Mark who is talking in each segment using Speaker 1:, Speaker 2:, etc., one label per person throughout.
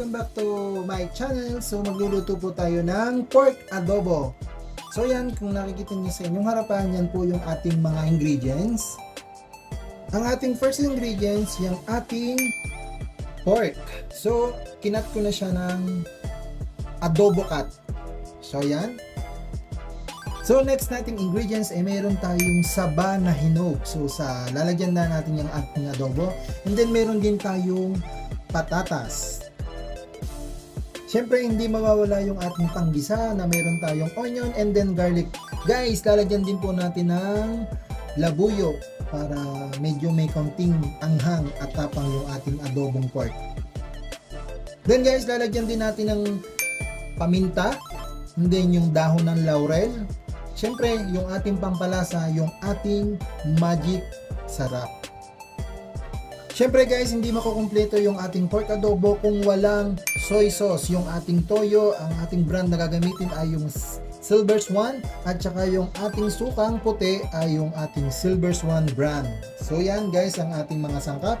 Speaker 1: back to my channel. So magluluto po tayo ng pork adobo. So yan, kung nakikita niyo sa inyong harapan, yan po yung ating mga ingredients. Ang ating first ingredients, yung ating pork. So, kinat ko na siya ng adobo cut. So yan. So next nating ingredients ay meron tayong saba na hinog. So sa lalagyan na natin yung ating adobo. And then meron din tayong patatas. Siyempre, hindi mawawala yung ating panggisa na meron tayong onion and then garlic. Guys, lalagyan din po natin ng labuyo para medyo may konting anghang at tapang yung ating adobong pork. Then guys, lalagyan din natin ng paminta, and then yung dahon ng laurel. Siyempre, yung ating pampalasa, yung ating magic sarap. Siyempre guys, hindi makukumpleto yung ating pork adobo kung walang soy sauce. Yung ating toyo, ang ating brand na gagamitin ay yung Silver Swan at saka yung ating sukang puti ay yung ating Silver Swan brand. So yan guys ang ating mga sangkap.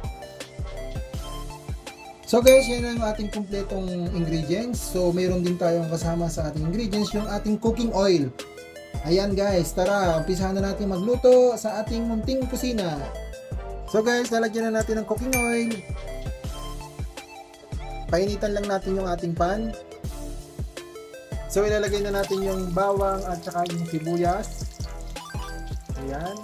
Speaker 1: So guys, yan ang ating kumpletong ingredients. So meron din tayong kasama sa ating ingredients yung ating cooking oil. Ayan guys, tara, umpisahan na natin magluto sa ating munting kusina. So guys, lalagyan na natin ng cooking oil. Painitan lang natin yung ating pan. So ilalagay na natin yung bawang at saka yung sibuyas. Ayan.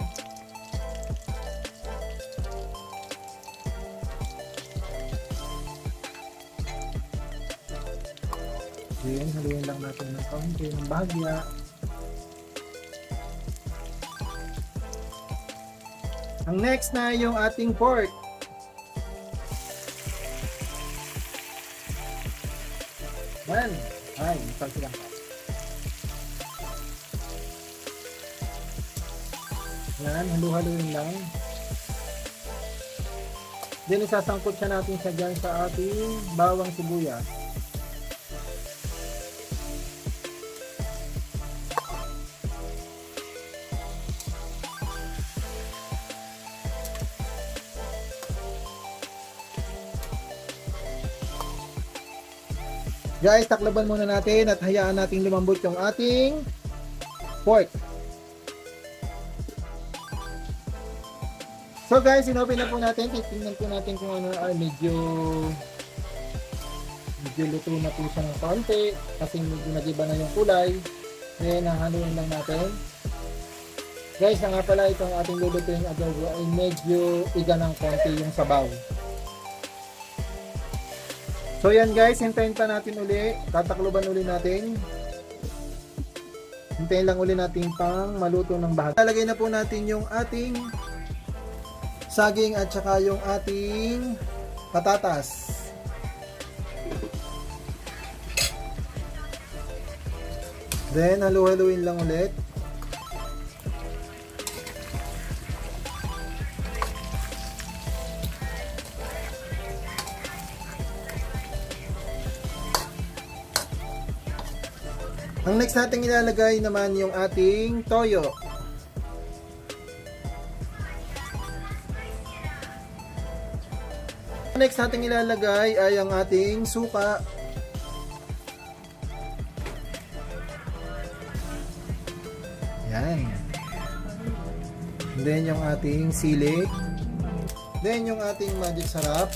Speaker 1: Ayan, haluin lang natin ng kaunti ng bahagya. Ang next na yung ating pork. Yan. Ay, isang silang. Yan, halu-haluin lang. Then isasangkot siya natin siya dyan sa ating bawang sibuyas. Guys, taklaban muna natin at hayaan nating lumambot yung ating pork. So guys, inopen na po natin. Titingnan po natin kung ano ay medyo medyo luto na po siya ng konti kasi medyo nagiba na yung kulay. Then, hahaluin lang natin. Guys, na nga pala itong ating lulutuin adobo ay medyo iga ng konti yung sabaw. So yan guys, hintayin pa natin uli. Tatakloban uli natin. Hintayin lang uli natin pang maluto ng bahag. Lalagay na po natin yung ating saging at saka yung ating patatas. Then, halu-haluin lang ulit. Ang next nating ilalagay naman yung ating toyo. Ang next nating ilalagay ay ang ating suka. Yan. Then yung ating sili. Then yung ating magic sarap.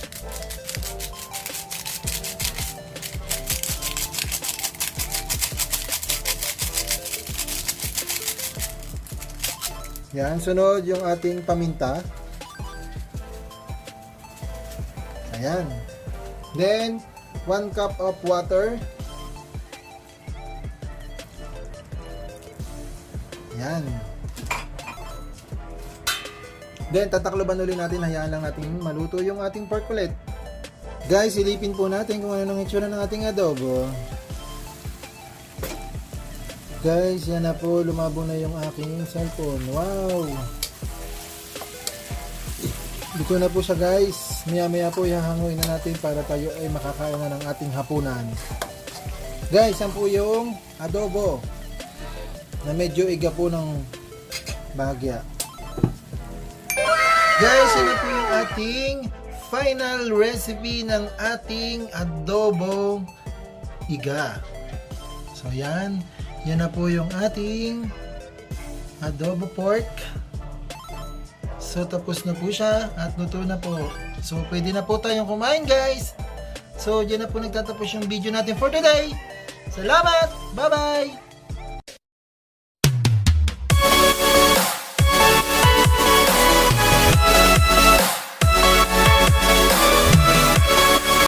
Speaker 1: Yan, sunod yung ating paminta. Ayan. Then, 1 cup of water. Yan. Then, tatakloban ulit natin. Hayaan lang natin maluto yung ating pork ulit. Guys, silipin po natin kung ano nang itsura ng ating adobo. Guys, yan na po. Lumabo na yung aking cellphone. Wow! Dito na po siya guys. Maya maya po ihahanguin na natin para tayo ay makakain na ng ating hapunan. Guys, yan po yung adobo na medyo iga po ng bahagya. Guys, yan po yung ating final recipe ng ating adobong iga. So yan, yan na po yung ating adobo pork. So tapos na po siya at luto na po. So pwede na po tayong kumain guys. So dyan na po nagtatapos yung video natin for today. Salamat! Bye-bye!